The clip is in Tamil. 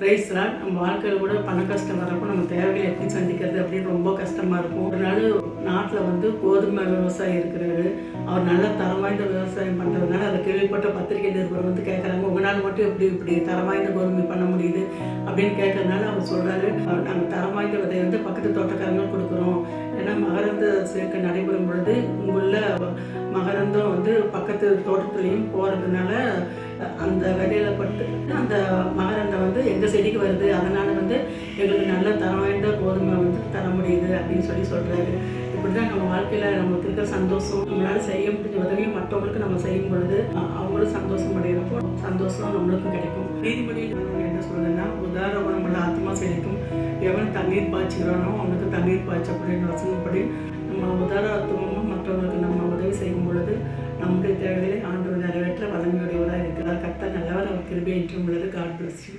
ரைஸ்லாம் நம்ம வாழ்க்கையில் கூட பண கஷ்டம் வரப்போ நம்ம தேவைகளை எப்படி சந்திக்கிறது அப்படின்னு ரொம்ப கஷ்டமாக இருக்கும். ஒரு நாள் நாட்டில் வந்து கோதுமை விவசாயி இருக்கிறாரு. அவர் நல்ல தரம் வாய்ந்த விவசாயம் பண்ணுறதுனால அதை கேள்விப்பட்ட பத்திரிகை நிருபர் வந்து கேட்குறாங்க உங்களால் மட்டும் எப்படி இப்படி தரம் வாய்ந்த கோதுமை பண்ண முடியுது? அப்படின்னு கேட்கறதுனால அவர் சொல்கிறாரு நாங்கள் தரம் வாய்ந்த விதை வந்து பக்கத்து தோட்டக்காரங்க கொடுக்குறோம். ஏன்னா மகரந்த சேர்க்கை நடைபெறும் பொழுது உங்களுள்ள மகரந்தம் வந்து பக்கத்து தோட்டத்துலேயும் போகிறதுனால அந்த விதையில பட்டு அந்த மகரந்த எங்கள் செடிக்கு வருது அதனால் வந்து எங்களுக்கு நல்ல தரம் வாய்ந்த கோதுமை வந்து தர முடியுது அப்படின்னு சொல்லி சொல்கிறாரு இப்படி தான் நம்ம வாழ்க்கையில் நமக்கு இருக்கிற சந்தோஷம் நம்மளால் செய்ய முடிஞ்ச உதவியும் மற்றவங்களுக்கு நம்ம செய்யும் பொழுது அவங்களும் சந்தோஷம் அடைகிறப்போ சந்தோஷம் நம்மளுக்கும் கிடைக்கும். நீதிமொழியில் என்ன சொல்லுதுன்னா உதார குணமுள்ள ஆத்மா செழிக்கும். எவன் தண்ணீர் பாய்ச்சுகிறானோ அவனுக்கு தண்ணீர் பாய்ச்சப்படின்னு வசனப்படி நம்ம உதாரத்துவமும் மற்றவங்களுக்கு நம்ம உதவி செய்யும் பொழுது நம்முடைய தேவைகளை ஆண்டு நிறைவேற்ற வலிமையுடையவராக இருக்கிறார். கத்த நல்லவர் அவர் கிருபை என்றும் உள்ளது. God bless you